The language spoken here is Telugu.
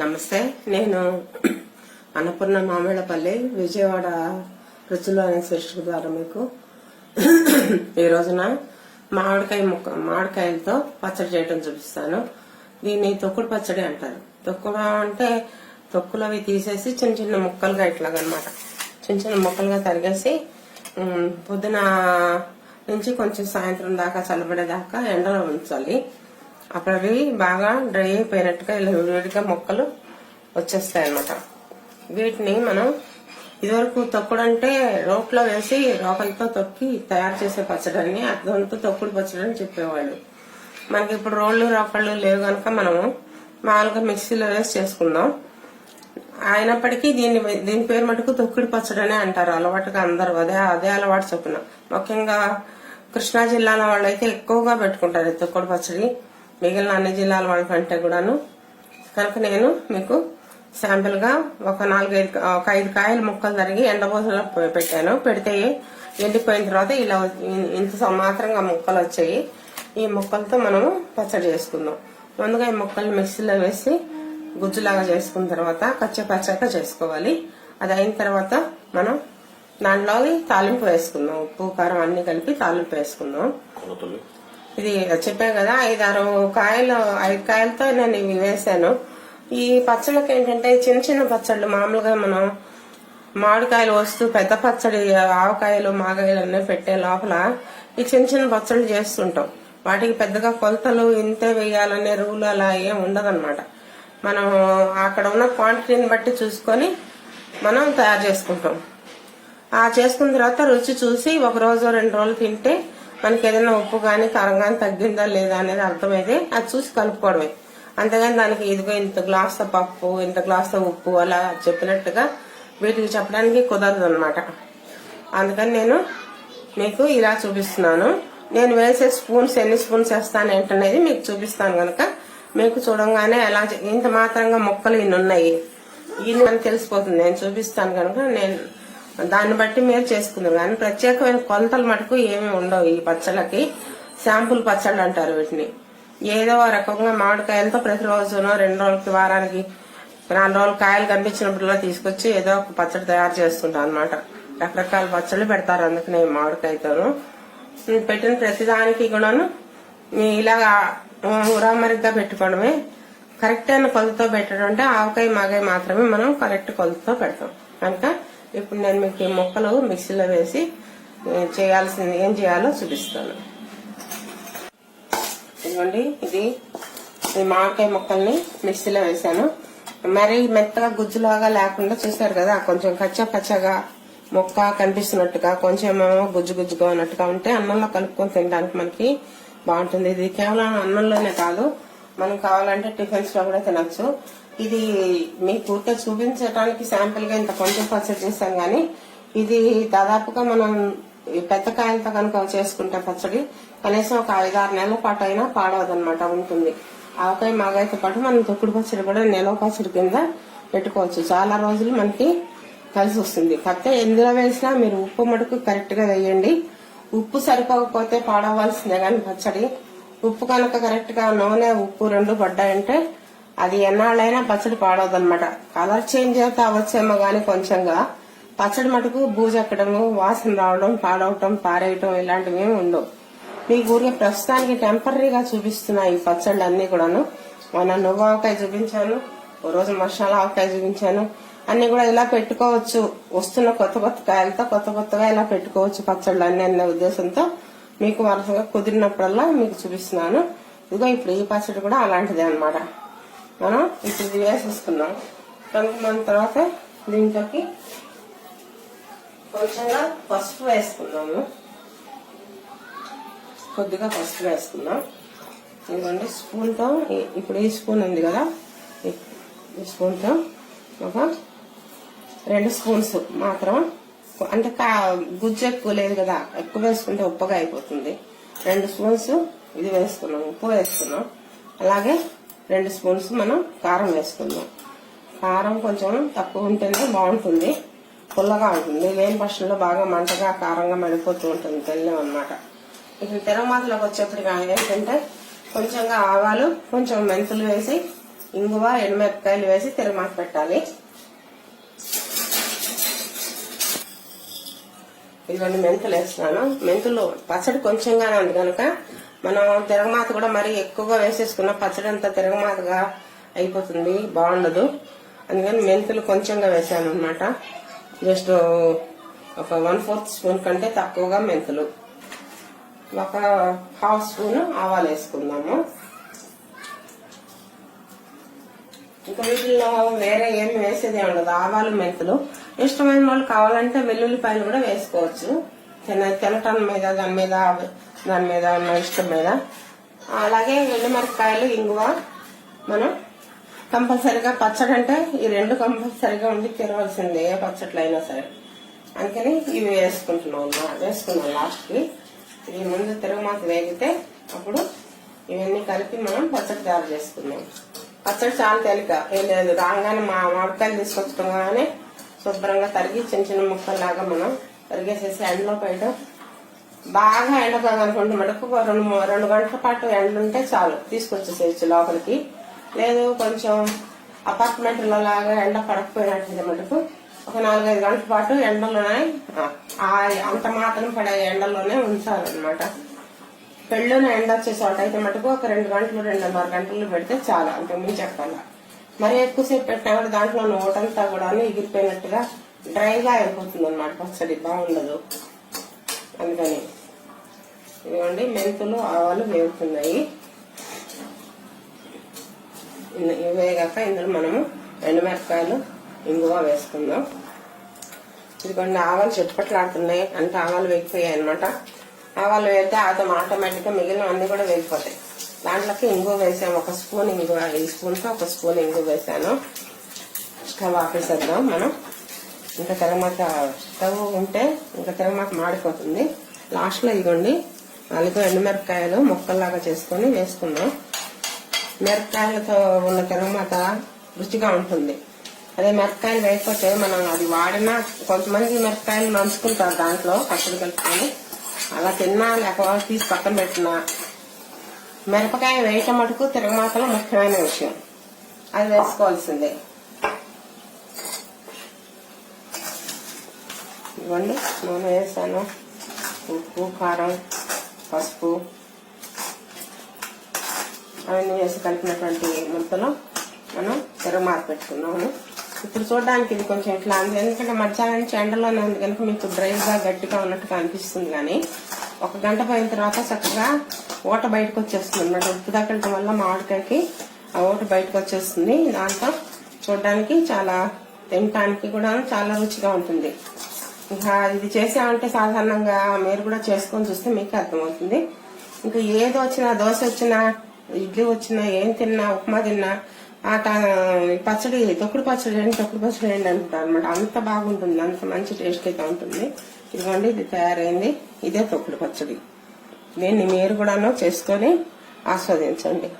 నమస్తే. నేను అన్నపూర్ణ మామిళ్ళపల్లి విజయవాడ రుచులు అనే శీర్షిక ద్వారా మీకు ఈ రోజున మామిడికాయ ముక్క మామిడికాయలతో పచ్చడి చేయడం చూపిస్తాను. దీన్ని తొక్కుడు పచ్చడి అంటారు. తొక్కుడు అంటే తొక్కులు అవి తీసేసి చిన్న చిన్న ముక్కలుగా ఇట్లాగనమాట. చిన్న చిన్న ముక్కలుగా తరిగేసి పొద్దున నుంచి కొంచెం సాయంత్రం దాకా చల్లబడేదాకా ఎండలో ఉంచాలి. అప్పుడు అవి బాగా డ్రై అయిపోయినట్టుగా ఇలా విడివిడిగా మొక్కలు వచ్చేస్తాయి అనమాట వీటిని మనం ఇదివరకు తొక్కుడు అంటే రోట్లో వేసి రోకలతో తొక్కి తయారు చేసే పచ్చడిని అర్థంతో తొక్కుడు పచ్చడి అని చెప్పేవాళ్ళు. మనకి ఇప్పుడు రోళ్ళు రోకళ్ళు లేవు కనుక మనము మామూలుగా మిక్సీలో వేసి చేసుకుందాం. అయినప్పటికీ దీన్ని దీని పేరు మటుకు తొక్కుడు పచ్చడనే అంటారు. అలవాటుగా అందరూ అదే అదే అలవాటు చొప్పున. ముఖ్యంగా కృష్ణా జిల్లాలో వాళ్ళు అయితే ఎక్కువగా పెట్టుకుంటారు తొక్కుడు పచ్చడి. మిగిలిన అన్ని జిల్లాల వాళ్ళకంటే కూడాను. కనుక నేను మీకు శాంపిల్గా ఒక నాలుగైదు ఒక ఐదు కాయలు ముక్కలు తరిగి ఎండబోసలో పెట్టాను. పెడితే ఎండిపోయిన తర్వాత ఇలా ఇంత మాత్రంగా ముక్కలు వచ్చాయి. ఈ ముక్కలతో మనము పచ్చడి చేసుకుందాం. ముందుగా ఈ ముక్కలు మిక్సీలో వేసి గుజ్జులాగా చేసుకున్న తర్వాత కచ్చపచ్చగా చేసుకోవాలి. అది అయిన తర్వాత మనం దాంట్లో తాలింపు వేసుకుందాం. ఉప్పు కారం అన్ని కలిపి తాలింపు వేసుకుందాం. ఇది చెప్పా కదా ఐదు ఆరు కాయలు ఐదు కాయలతో నేను ఇవి వేసాను ఈ పచ్చళ్ళకి ఏంటంటే చిన్న చిన్న పచ్చళ్ళు మామూలుగా మనం మామిడికాయలు వస్తూ పెద్ద పచ్చడి ఆవకాయలు మాగాయలు అన్నీ పెట్టే లోపల ఈ చిన్న చిన్న పచ్చళ్ళు చేస్తుంటాం. వాటికి పెద్దగా కొలతలు ఇంతే వేయాలనే రూల్ అలా ఏం ఉండదన్నమాట. మనం అక్కడ ఉన్న క్వాంటిటీని బట్టి చూసుకొని మనం తయారు చేసుకుంటాం. ఆ చేసుకున్న తర్వాత రుచి చూసి ఒక రోజు రెండు రోజులు తింటే మనకి ఏదైనా ఉప్పు కానీ కారం కానీ తగ్గిందా లేదా అనేది అర్థమైతే అది చూసి కలుపుకోవడమే. అంతేగాని దానికి ఇదిగో ఇంత గ్లాస్ పప్పు ఇంత గ్లాస్ ఉప్పు అలా చెప్పినట్టుగా వీటికి చెప్పడానికి కుదరదు అనమాట అందుకని నేను మీకు ఇలా చూపిస్తున్నాను. నేను వేసే స్పూన్స్ ఎన్ని స్పూన్స్ వేస్తాను ఏంటనేది మీకు చూపిస్తాను కనుక మీకు చూడంగానే ఎలా ఇంత మాత్రంగా మొక్కలు ఇన్ని ఉన్నాయి. ఇన్ని మనకు తెలిసిపోతుంది. నేను చూపిస్తాను కనుక నేను దాన్ని బట్టి మీరు చేసుకుందాం కానీ ప్రత్యేకమైన కొలతలు మటుకు ఏమి ఉండవు ఈ పచ్చళ్ళకి. శాంపుల్ పచ్చళ్ళు అంటారు వీటిని. ఏదో ఒక రకంగా మామిడికాయలతో ప్రతిరోజునో రెండు రోజులకి వారానికి నాలుగు రోజులు కాయలు కనిపించినప్పుడల్లా తీసుకొచ్చి ఏదో ఒక పచ్చడి తయారు చేస్తుంటాం అనమాట రకరకాల పచ్చళ్ళు పెడతారు అందుకనే మామిడికాయతోను. పెట్టిన ప్రతిదానికి కూడాను ఇలాగా ఉరామరిగ్గా పెట్టుకోవడమే. కరెక్ట్ అయిన కొలతతో పెట్టడం అంటే ఆవకాయ మాగాయ మాత్రమే మనం కరెక్ట్ కొలతతో పెడతాం. కనుక ఇప్పుడు నేను మీకు ఈ ముక్కలు మిక్సీలో వేసి చేయాల్సింది ఏం చేయాలో చూపిస్తాను. ఇదిగోండి ఇది ఈ మామిడికాయ ముక్కల్ని మిక్సీలో వేసాను మరి మెత్తగా గుజ్జులాగా లేకుండా చూసారు కదా కొంచెం కచ్చా పచ్చగా ముక్క కనిపిస్తున్నట్టుగా కొంచెం ఏమో గుజ్జు గుజ్జుగా ఉన్నట్టుగా ఉంటే అన్నంలో కలుపుకొని తినడానికి మనకి బాగుంటుంది. ఇది కేవలం అన్నంలోనే కాదు మనం కావాలంటే టిఫిన్స్లో కూడా తినచ్చు. ఇది మీకు ఊరికే చూపించడానికి శాంపిల్గా ఇంత కొంచెం పచ్చడి చేశాం గానీ ఇది దాదాపుగా మనం పెద్ద కాయలతో కనుక చేసుకుంటే పచ్చడి కనీసం ఒక ఐదు ఆరు నెలల పాటు అయినా పాడవదనమాట ఉంటుంది. ఆవకాయ మాగాయతో పాటు మనం తొక్కుడు పచ్చడి కూడా నిలవ పచ్చడి కింద పెట్టుకోవచ్చు. చాలా రోజులు మనకి కలిసి వస్తుంది. కాకపోతే ఎందులో వేసినా మీరు ఉప్పు మటుకు కరెక్ట్గా వేయండి. ఉప్పు సరిపోకపోతే పాడవలసిందే కానీ పచ్చడి. ఉప్పు కనుక కరెక్ట్గా నూనె ఉప్పు రెండు పడ్డాయంటే అది ఎన్నాళ్ళైనా పచ్చడి పాడవదనమాట కలర్ చేంజ్ అయితే అవచ్చేమో గాని కొంచెంగా పచ్చడి మటుకు బూజెక్కడము వాసన రావడం పాడవటం పారేయటం ఇలాంటివి ఏమి ఉండవు. మీకు ఊరికే ప్రస్తుతానికి టెంపరీగా చూపిస్తున్నా ఈ పచ్చళ్ళు అన్ని కూడాను మొన్న నువ్వు ఆవకాయ చూపించాను ఓ రోజు మసాలా ఆవకాయ చూపించాను. అన్ని కూడా ఇలా పెట్టుకోవచ్చు. వస్తున్న కొత్త కొత్త కాయలతో కొత్త కొత్తగా ఇలా పెట్టుకోవచ్చు పచ్చళ్ళు అన్ని అనే ఉద్దేశంతో మీకు వరుసగా కుదిరినప్పుడల్లా మీకు చూపిస్తున్నాను. ఇదిగో ఇప్పుడు ఈ పచ్చడి కూడా అలాంటిదే అన్నమాట. మనం ఇప్పుడు ఇది వేసేసుకున్నాం మన తర్వాత దీంట్లోకి కొంచెంగా పసుపు వేసుకున్నాము కొద్దిగా పసుపు వేసుకున్నాం ఇదిగోండి స్పూన్తో ఇప్పుడు ఈ స్పూన్ ఉంది కదా. ఈ- ఈ స్పూన్తో ఒక రెండు స్పూన్స్ మాత్రం అంటే కా- గుజ్జు ఎక్కువ లేదు కదా. ఎక్కువ వేసుకుంటే ఉప్పగా అయిపోతుంది. రెండు స్పూన్స్ ఇది వేసుకున్నాం ఉప్పు వేసుకున్నాం అలాగే రెండు స్పూన్స్ మనం కారం వేసుకుందాం. కారం కొంచెం తక్కువ ఉంటేనే బాగుంటుంది. పుల్లగా ఉంటుంది. లేని పక్షంలో బాగా మంటగా కారంగా మడిపోతూ ఉంటుంది. తెల్లం అనమాట ఇప్పుడు తిరమాతలోకి వచ్చేప్పటికి ఏంటంటే కొంచెంగా ఆవాలు కొంచెం మెంతులు వేసి ఇంగువ ఎండుమిరపకాయలు వేసి తిరగమాత పెట్టాలి. ఇదిగోండి మెంతులు వేస్తున్నాను. మెంతులు పచ్చడి కొంచెంగానే ఉంది కనుక మనం తిరగమాత కూడా మరీ ఎక్కువగా వేసేసుకున్న పచ్చడి అంతా తిరగమాతగా అయిపోతుంది బాగుండదు. అందుకని మెంతులు కొంచెంగా వేసాను అనమాట జస్ట్ ఒక వన్ ఫోర్త్ స్పూన్ కంటే తక్కువగా మెంతులు. ఒక హాఫ్ స్పూన్ ఆవాలు వేసుకుందాము. ఇంకా వీటిల్లో వేరే ఏమి వేసేది ఉండదు. ఆవాలు మెంతులు. ఇష్టమైన వాళ్ళు కావాలంటే వెల్లుల్లిపాయలు కూడా వేసుకోవచ్చు. తిన తినటం మీద దాని మీద దాని మీద ఉన్న ఇష్టం మీద. అలాగే ఎండుమిరపకాయలు ఇంగువ. మనం కంపల్సరిగా పచ్చడి అంటే ఈ రెండు కంపల్సరిగా ఉండి తినవలసిందే ఏ పచ్చట్లు అయినా సరే. అందుకని ఇవి వేసుకుంటున్నాం వేసుకున్నాం లాస్ట్కి. ఇవి ముందు తిరగమాత వేగితే అప్పుడు ఇవన్నీ కలిపి మనం పచ్చడి తయారు చేసుకున్నాం పచ్చడి చాలా తేలిక. ఏం లేదు రాగానే మా మామిడికాయలు తీసుకొచ్చుకోగానే శుభ్రంగా తరిగి చిన్న చిన్న ముక్కల్లాగా మనం తరిగేసేసి ఎండలో పెట్టడం బాగా ఎండకాలనుకుంటే మటుకు రెండు రెండు గంటల పాటు ఎండ ఉంటే చాలు. తీసుకొచ్చేసేయచ్చు లోపలికి. లేదు కొంచెం అపార్ట్మెంట్లో లాగా ఎండ పడకపోయినట్టుంది మటుకు ఒక నాలుగైదు గంటల పాటు ఎండలోనే ఆ, అంత మాత్రం పడే ఎండలోనే ఉంచాలన్నమాట. పెళ్ళిన ఎండ వచ్చే చోట అయితే మటుకు ఒక రెండు గంటలు రెండున్నర గంటలు పెడితే చాలా. అంత మించి చెప్పాల. మరి ఎక్కువసేపు పెట్టినా కూడా దాంట్లో ఓటంతా కూడా ఎగిరిపోయినట్టుగా డ్రైగా అయిపోతుంది అనమాట పచ్చడి బాగుండదు. అందుకని ఇదిగోండి మెంతులు ఆవాలు వేగుతున్నాయి. ఇవి వేగాక ఇందులో మనము ఎండుమిరపకాయలు ఇంగువ వేసుకుందాం. ఇదిగోండి ఆవాలు చుట్టుపట్లాడుతున్నాయి అంటే ఆవాలు వేగిపోయాయి అనమాట ఆవాలు వేస్తే ఆతం ఆటోమేటిక్గా మిగిలిన అన్ని కూడా వేగిపోతాయి. దాంట్లోకి ఇంగువ వేసాము. ఒక స్పూన్ ఇంగువ ఈ స్పూన్తో ఒక స్పూన్ ఇంగువ వేసాను. స్టవ్ ఆపేసేద్దాం మనం. ఇంకా తర్వాత స్టవ్ ఉంటే ఇంకా తర్వాత మాడిపోతుంది. లాస్ట్లో ఇదిగోండి నాలుగు ఎండుమిరపకాయలు ముక్కల్లాగా చేసుకొని వేసుకుందాం. మిరపకాయలతో ఉన్న తర్వాత రుచిగా ఉంటుంది. అదే మిరపకాయలు వేయకపోతే మనం అది వాడినా కొంతమంది మిరపకాయలు నంచుకుంటారు దాంట్లో పచ్చడి కలుపుకొని. అలా తిన్నా లేకపోతే తీసి పక్కన పెట్టినా మిరపకాయ వేయటం మటుకు తిరగమాతలో ముఖ్యమైన విషయం. అది వేసుకోవాల్సిందే. ఇవ్వండి నూనె వేసాను. ఉప్పు కారం. పసుపు. అవన్నీ వేసి కలిపినటువంటి ముద్దలో మనం తిరగమాత పెట్టుకున్నాము. ఇప్పుడు చూడడానికి ఇది కొంచెం ఇట్లా ఉంది? ఎందుకంటే మధ్యాహ్నం నుంచి ఎండలోనే ఉంది కనుక మీకు డ్రైగా గట్టిగా ఉన్నట్టుగా అనిపిస్తుంది కానీ ఒక గంట పోయిన తర్వాత చక్కగా ఓట బయటకు వచ్చేస్తుంది. అన్నమాట ఉప్పు తగ్గడం వల్ల మామిడికాయకి ఆ ఓట బయటకు వచ్చేస్తుంది. దాంతో చూడడానికి చాలా తినటానికి కూడా చాలా రుచిగా ఉంటుంది. ఇంకా ఇది చేసామంటే సాధారణంగా మీరు కూడా చేసుకొని చూస్తే మీకు అర్థమవుతుంది. ఇంకా ఏది వచ్చినా దోశ వచ్చినా ఇడ్లీ వచ్చినా ఏం తిన్నా ఉప్మా తిన్నా ఆ ట- పచ్చడి తొక్కుడు పచ్చడి ఏంటి తొక్కుడు పచ్చడి ఏంటి అంటారు అనమాట అంత బాగుంటుంది అంత మంచి టేస్ట్ అయితే ఉంటుంది. ఇదిగోండి ఇది తయారైంది. ఇదే తొక్కుడు పచ్చడి. దీన్ని మీరు కూడాను చేసుకొని ఆస్వాదించండి.